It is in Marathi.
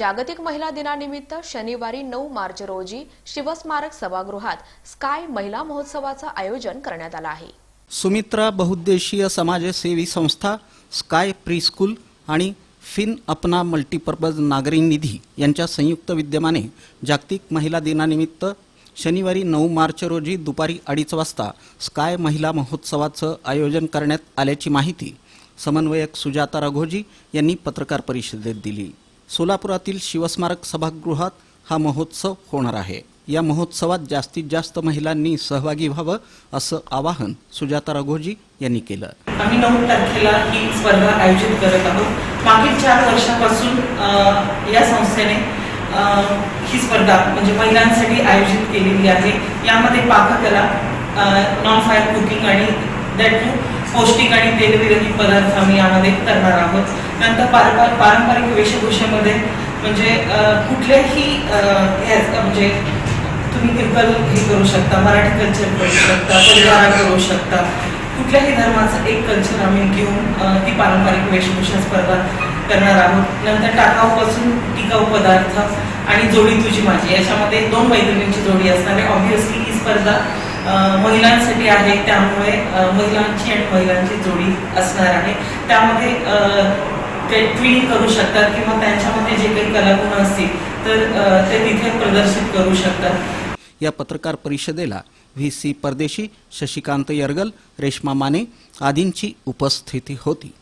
जागतिक महिला दिनानिमित्त शनिवारी नऊ मार्च रोजी शिवस्मारक सभागृहात स्काय महिला महोत्सवाचं आयोजन करण्यात आलं आहे. सुमित्रा बहुद्देशीय समाजसेवी संस्था स्काय प्रीस्कूल आणि फिन अपना मल्टीपर्पज नागरी निधी यांच्या संयुक्त विद्यमाने जागतिक महिला दिनानिमित्त शनिवारी नऊ मार्च रोजी दुपारी अडीच वाजता स्काय महिला महोत्सवाचं आयोजन करण्यात आल्याची माहिती समन्वयक सुजाता रघोजी यांनी पत्रकार परिषदेत दिली. सोलापुरातील शिवस्मारक सभागृहात हा महोत्सव होणार आहे. या महोत्सवात जास्तीत जास्त महिलांनी सहभागी व्हावं असं आवाहन सुजाता रघोजी यांनी केलं. आम्ही नऊ तारखेला ही स्पर्धा आयोजित करत आहोत. मागील चार वर्षापासून या संस्थेने ही स्पर्धा म्हणजे महिलांसाठी आयोजित केलेली आहे. यामध्ये पाककला नॉन फायर कुकिंग आणि दॅट टू पौष्टिक आणि तेलविरही पदार्थ आम्ही यामध्ये करणार आहोत. नंतर पारंपरिक पारंपरिक वेशभूषेमध्ये म्हणजे कुठल्याही म्हणजे तुम्ही तिरकल हे करू शकता मराठी कल्चर करू शकता परिवारा करू शकता कुठल्याही धर्माचं एक कल्चर आम्ही घेऊन ती पारंपरिक वेशभूषा स्पर्धा करणार आहोत. नंतर टाकाऊपासून टिकाऊ पदार्थ आणि जोडी तुझी माझी. याच्यामध्ये दोन मैत्रिणींची जोडी असणार आहे. ऑब्व्हियसली ही स्पर्धा महिलांसाठी आहे. त्यामुळे महिलांची आणि महिलांची जोडी असणार आहे. त्यामध्ये ते ट्विन करू शकतात किंवा त्यांच्यामध्ये जे काही कलागुण असतील तर ते तिथे प्रदर्शित करू शकतात. या पत्रकार परिषदेला व्ही सी परदेशी शशिकांत यरगल रेश्मा माने आदींची उपस्थिती होती.